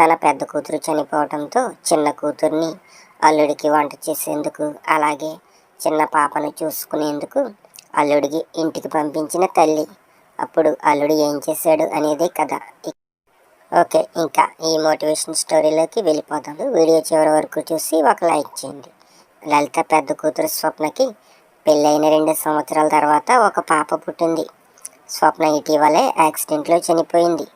తన పెద్ద కూతురు చనిపోవడంతో చిన్న కూతుర్ని అల్లుడికి వంట చేసేందుకు అలాగే చిన్న పాపను చూసుకునేందుకు అల్లుడికి ఇంటికి పంపించిన తల్లి. అప్పుడు అల్లుడు ఏం చేశాడు అనేది కథ. ఓకే ఇంకా ఈ మోటివేషన్ స్టోరీలోకి వెళ్ళిపోతాము వీడియో చివరి వరకు చూసి ఒక లైక్ చేయండి. లలిత పెద్ద కూతురు స్వప్నకి పెళ్ళైన రెండు సంవత్సరాల తర్వాత ఒక పాప పుట్టింది. స్వప్న ఇటీవలే యాక్సిడెంట్లో చనిపోయింది.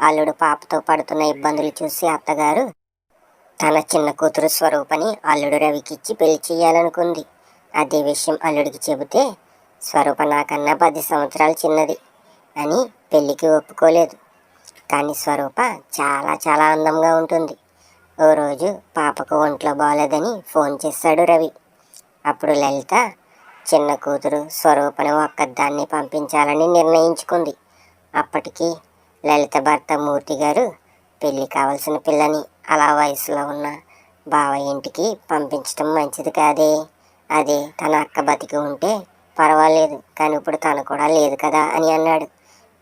అల్లుడు పాపతో పడుతున్న ఇబ్బందులు చూసి అత్తగారు తన చిన్న కూతురు స్వరూపని అల్లుడు రవికిచ్చి పెళ్ళి చేయాలనుకుంది అదే విషయం అల్లుడికి చెబితే స్వరూప నాకన్నా పది సంవత్సరాలు చిన్నది అని పెళ్ళికి ఒప్పుకోలేదు. కానీ స్వరూప చాలా చాలా అందంగా ఉంటుంది. ఓ రోజు పాపకు ఒంట్లో బాగాలేదని ఫోన్ చేశాడు రవి. అప్పుడు లలిత చిన్న కూతురు స్వరూపను ఒక్కదాన్ని పంపించాలని నిర్ణయించుకుంది. అప్పటికి లలిత భర్త మూర్తి గారు పెళ్ళి కావలసిన పిల్లని అలా వయసులో ఉన్న బావ ఇంటికి పంపించడం మంచిది కాదే. అదే తన అక్క బతికి ఉంటే పర్వాలేదు కానీ ఇప్పుడు తను కూడా లేదు కదా అని అన్నాడు.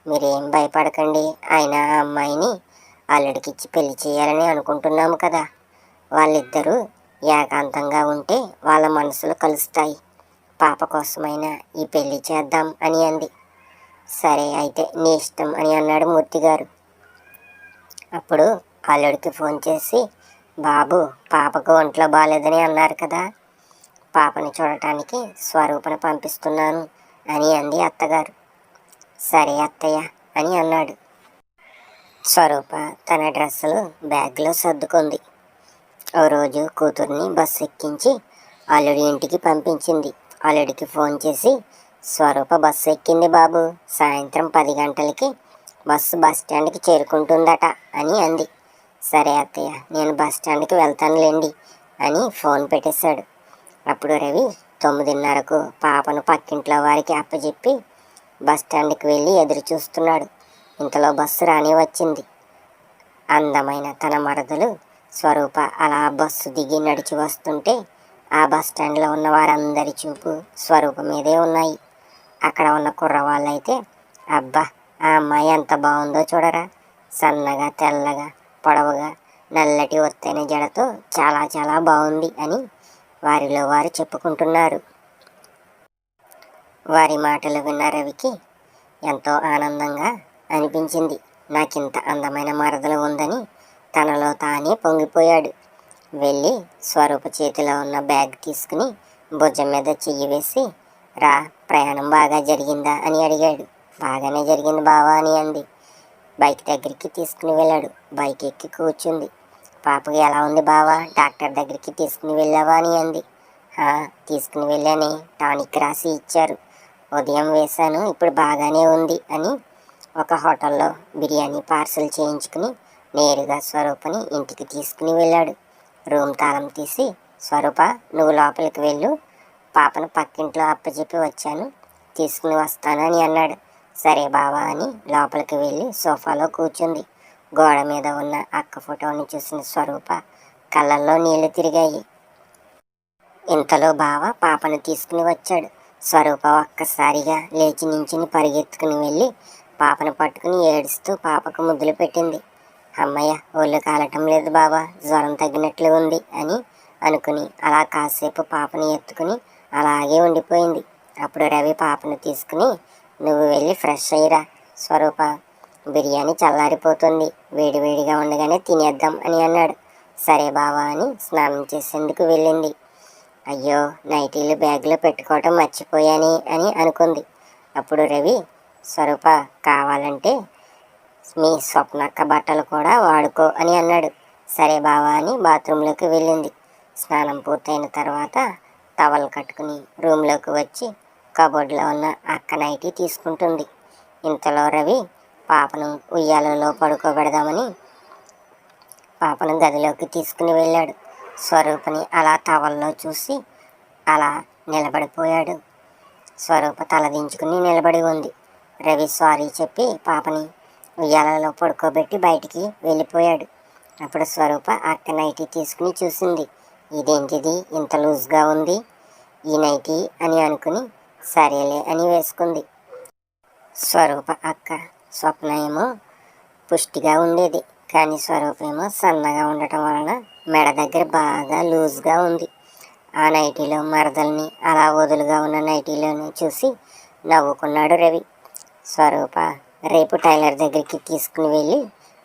మీరేం భయపడకండి ఆయన ఆ అమ్మాయిని అల్లుడికిచ్చి పెళ్ళి చేయాలని అనుకుంటున్నాము కదా. వాళ్ళిద్దరూ ఏకాంతంగా ఉంటే వాళ్ళ మనసులు కలుస్తాయి. పాప కోసమైనా ఈ పెళ్ళి చేద్దాం అని అంది. సరే అయితే నీ ఇష్టం అని అన్నాడు మూర్తి గారు. అప్పుడు అల్లుడికి ఫోన్ చేసి బాబు పాపకు ఒంట్లో బాగాలేదని అన్నారు కదా. పాపని చూడటానికి స్వరూపను పంపిస్తున్నాను అని అంది అత్తగారు. సరే అత్తయ్య అని అన్నాడు. స్వరూప తన డ్రెస్సులు బ్యాగ్లో సర్దుకుంది. ఓ రోజు కూతుర్ని బస్సు ఎక్కించి అల్లుడి ఇంటికి పంపించింది. అల్లుడికి ఫోన్ చేసి స్వరూప బస్సు ఎక్కింది బాబు. సాయంత్రం పది గంటలకి బస్సు బస్ స్టాండ్కి చేరుకుంటుందట అని అంది. సరే అత్తయ్య నేను బస్ స్టాండ్కి వెళ్తానులేండి అని ఫోన్ పెట్టేశాడు. అప్పుడు రవి తొమ్మిదిన్నరకు పాపను పక్కింట్లో వారికి అప్పచెప్పి బస్ స్టాండ్కి వెళ్ళి ఎదురు చూస్తున్నాడు. ఇంతలో బస్సు రాని వచ్చింది. అందమైన తన మరదలు స్వరూప అలా బస్సు దిగి నడిచి వస్తుంటే ఆ బస్ స్టాండ్లో ఉన్న వారందరి చూపు స్వరూప మీదే ఉన్నాయి. అక్కడ ఉన్న కుర్రవాళ్ళైతే అబ్బా ఆ అమ్మాయి ఎంత బాగుందో చూడరా. సన్నగా తెల్లగా పొడవుగా నల్లటి ఒత్తైన జడతో చాలా చాలా బాగుంది అని వారిలో వారు చెప్పుకుంటున్నారు. వారి మాటలు విన్న రవికి ఎంతో ఆనందంగా అనిపించింది. నాకింత అందమైన మరదలు ఉందని తనలో తానే పొంగిపోయాడు. వెళ్ళి స్వరూప చేతిలో ఉన్న బ్యాగ్ తీసుకుని భుజం మీద చెయ్యి వేసి రా ప్రయాణం బాగా జరిగిందా అని అడిగాడు. బాగానే జరిగింది బావా అని అంది. బైక్ దగ్గరికి తీసుకుని వెళ్ళాడు. బైక్ ఎక్కి కూర్చుంది. పాపకి ఎలా ఉంది బావా? డాక్టర్ దగ్గరికి తీసుకుని వెళ్ళావా అని అంది. "ఆ, తీసుకుని వెళ్ళానే. టానిక్ రాసి ఇచ్చారు. ఉదయం వేశాను ఇప్పుడు బాగానే ఉంది అని ఒక హోటల్లో బిర్యానీ పార్సల్ చేయించుకుని నేరుగా స్వరూపని ఇంటికి తీసుకుని వెళ్ళాడు. రూమ్ తాళం తీసి స్వరూప నువ్వు లోపలికి వెళ్ళు. పాపను పక్కింట్లో అప్పచెప్పి వచ్చాను. తీసుకుని వస్తానని అన్నాడు. సరే బావా అని లోపలికి వెళ్ళి సోఫాలో కూర్చుంది. గోడ మీద ఉన్న అక్క ఫోటోని చూసిన స్వరూప కళ్ళల్లో నీళ్ళు తిరిగాయి. ఇంతలో బావ పాపను తీసుకుని వచ్చాడు. స్వరూప ఒక్కసారిగా లేచి నించుని పరిగెత్తుకుని వెళ్ళి పాపను పట్టుకుని ఏడుస్తూ పాపకు ముద్దులు పెట్టింది. అమ్మయ్య ఒళ్ళు కాలటం లేదు బావా జ్వరం తగ్గినట్లు ఉంది అని అనుకుని అలా కాసేపు పాపని ఎత్తుకుని అలాగే ఉండిపోయింది. అప్పుడు రవి పాపను తీసుకుని నువ్వు వెళ్ళి ఫ్రెష్ అయ్యిరా స్వరూప. బిర్యానీ చల్లారిపోతుంది. వేడివేడిగా ఉండగానే తినేద్దాం అని అన్నాడు. సరే బావా అని స్నానం చేసేందుకు వెళ్ళింది. అయ్యో నైటీలు బ్యాగ్లో పెట్టుకోవటం మర్చిపోయాని అని అనుకుంది. అప్పుడు రవి స్వరూప కావాలంటే మీ స్వప్నక్క బట్టలు కూడా వాడుకో అని అన్నాడు. సరే బావా అని బాత్రూంలోకి వెళ్ళింది. స్నానం పూర్తయిన తర్వాత టవల్ కట్టుకుని రూమ్లోకి వచ్చి కబోర్డ్లో ఉన్న అక్క నైటీ తీసుకుంటుంది. ఇంతలో రవి పాపను ఉయ్యాలలో పడుకోబెడదామని పాపను గదిలోకి తీసుకుని వెళ్ళాడు. స్వరూపని అలా టవల్లో చూసి అలా నిలబడిపోయాడు. స్వరూప తలదించుకుని నిలబడి ఉంది. రవి సారీ చెప్పి పాపని ఉయ్యాలలో పడుకోబెట్టి బయటికి వెళ్ళిపోయాడు. అప్పుడు స్వరూప అక్క నైటీ తీసుకుని చూసింది. ఇదేంటిది? ఇంత లూజ్గా ఉంది. ఈ నైటీ అని అనుకుని సరేలే అని వేసుకుంది. స్వరూప అక్క స్వప్న ఏమో పుష్టిగా ఉండేది. కానీ స్వరూపేమో సన్నగా ఉండటం వలన మెడ దగ్గర బాగా లూజ్గా ఉంది. ఆ నైటీలో మరదల్ని అలా వదులుగా ఉన్న నైటీలోని చూసి నవ్వుకున్నాడు రవి. స్వరూప రేపు టైలర్ దగ్గరికి తీసుకుని వెళ్ళి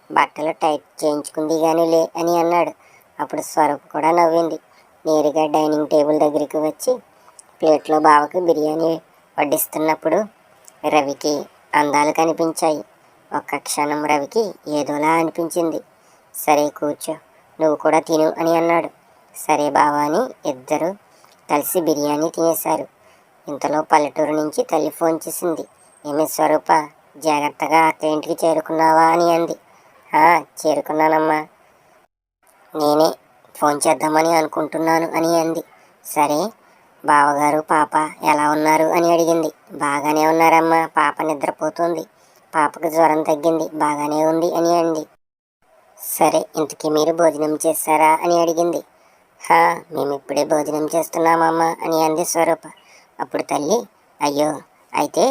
బట్టలు టైట్ చేయించుకుంది కానీ లే అని అన్నాడు. అప్పుడు స్వరూప్ కూడా నవ్వింది. నేరుగా డైనింగ్ టేబుల్ దగ్గరికి వచ్చి ప్లేట్లో బావకి బిర్యానీ వడ్డిస్తున్నప్పుడు రవికి అందాలు కనిపించాయి. ఒక్క క్షణం రవికి ఏదోలా అనిపించింది. సరే కూర్చో నువ్వు కూడా తిను అని అన్నాడు. సరే బావా అని ఇద్దరు కలిసి బిర్యానీ తినేశారు. ఇంతలో పల్లెటూరు నుంచి తల్లి ఫోన్ చేసింది. ఏమి స్వరూప జాగ్రత్తగా అక్క ఇంటికి చేరుకున్నావా అని అంది. "ఆ, చేరుకున్నానమ్మా. నేనే ఫోన్ చేద్దామని అనుకుంటున్నాను అని అంది. సరే బావగారు పాప ఎలా ఉన్నారు అని అడిగింది. బాగానే ఉన్నారమ్మా పాప నిద్రపోతుంది. పాపకు జ్వరం తగ్గింది బాగానే ఉంది అని అంది. సరే ఇంతకీ మీరు భోజనం చేస్తారా అని అడిగింది. హా మేము ఇప్పుడే భోజనం చేస్తున్నామమ్మా అని అంది స్వరూప. అప్పుడు తల్లి అయ్యో అయితే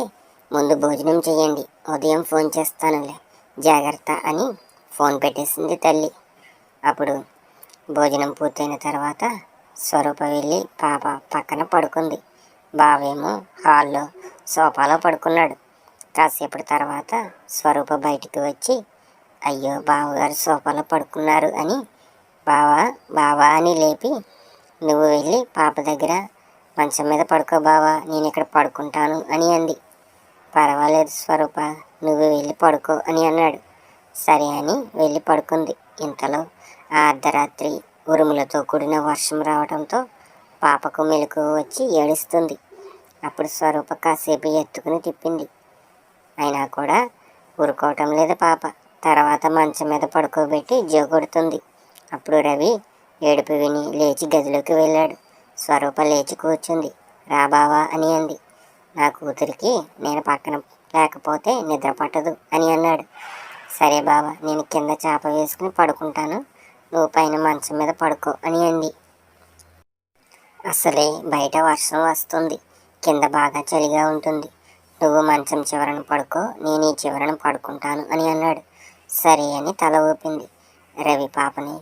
ముందు భోజనం చేయండి ఉదయం ఫోన్ చేస్తానులే జాగ్రత్త అని ఫోన్ పెట్టేసింది తల్లి. అప్పుడు భోజనం పూర్తయిన తర్వాత స్వరూప వెళ్ళి పాప పక్కన పడుకుంది. బావేమో హాల్లో సోఫాలో పడుకున్నాడు. కాసేపటి తర్వాత స్వరూప బయటికి వచ్చి అయ్యో బావగారు సోఫాలో పడుకున్నారు అని బావా బావా అని లేపి నువ్వు వెళ్ళి పాప దగ్గర మంచం మీద పడుకో బావా నేను ఇక్కడ పడుకుంటాను అని అంది. పర్వాలేదు స్వరూప నువ్వు వెళ్ళి పడుకో అని అన్నాడు. సరే అని వెళ్ళి పడుకుంది. ఇంతలో ఆ అర్ధరాత్రి ఉరుములతో కూడిన వర్షం రావడంతో పాపకు మెలకు వచ్చి ఏడుస్తుంది. అప్పుడు స్వరూప కాసేపు ఎత్తుకుని తిప్పింది. అయినా కూడా ఊరుకోవటం లేదు పాప. తర్వాత మంచం మీద పడుకోబెట్టి జోగొడుతుంది. అప్పుడు రవి ఏడుపు విని లేచి గదిలోకి వెళ్ళాడు. స్వరూప లేచి కూర్చుంది. రా బావా అని అంది. నా కూతురికి నేను పక్కన లేకపోతే నిద్ర పట్టదు అని అన్నాడు. సరే బావా నేను కింద చేప వేసుకుని పడుకుంటాను. నువ్వు పైన మంచం మీద పడుకో అని అంది. అసలే బయట వర్షం వస్తుంది. కింద బాగా చలిగా ఉంటుంది. నువ్వు మంచం చివరన పడుకో నేను ఈ చివరన పడుకుంటాను అని అన్నాడు. సరే అని తల ఊపింది. రవి పాపని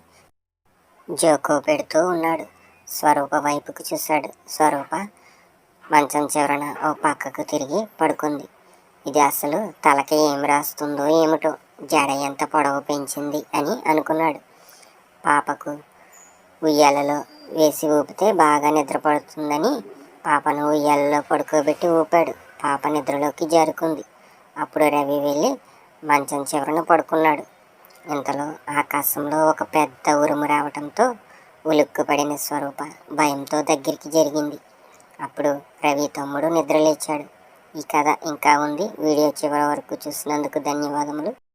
జోకో పెడుతూ ఉన్నాడు. స్వరూప వైపుకు చూశాడు. స్వరూప మంచం చివరన ఓ పక్కకు తిరిగి పడుకుంది. ఇది అసలు తలకి ఏం రాస్తుందో ఏమిటో జడ ఎంత పొడవు పెంచింది అని అనుకున్నాడు. పాపకు ఉయ్యాలలో వేసి ఊపితే బాగా నిద్రపడుతుందని పాపను ఉయ్యాలలో పడుకోబెట్టి ఊపాడు. పాప నిద్రలోకి జారుకుంది. అప్పుడు రవి వెళ్ళి మంచం చివరన పడుకున్నాడు. ఇంతలో ఆకాశంలో ఒక పెద్ద ఉరుము రావటంతో ఉలుక్కుపడిన స్వరూప భయంతో దగ్గరికి జరిగింది. అప్పుడు రవి తమ్ముడు నిద్రలేచాడు. ఈ కథ ఇంకా ఉంది. వీడియో చివరి వరకు చూసినందుకు ధన్యవాదములు.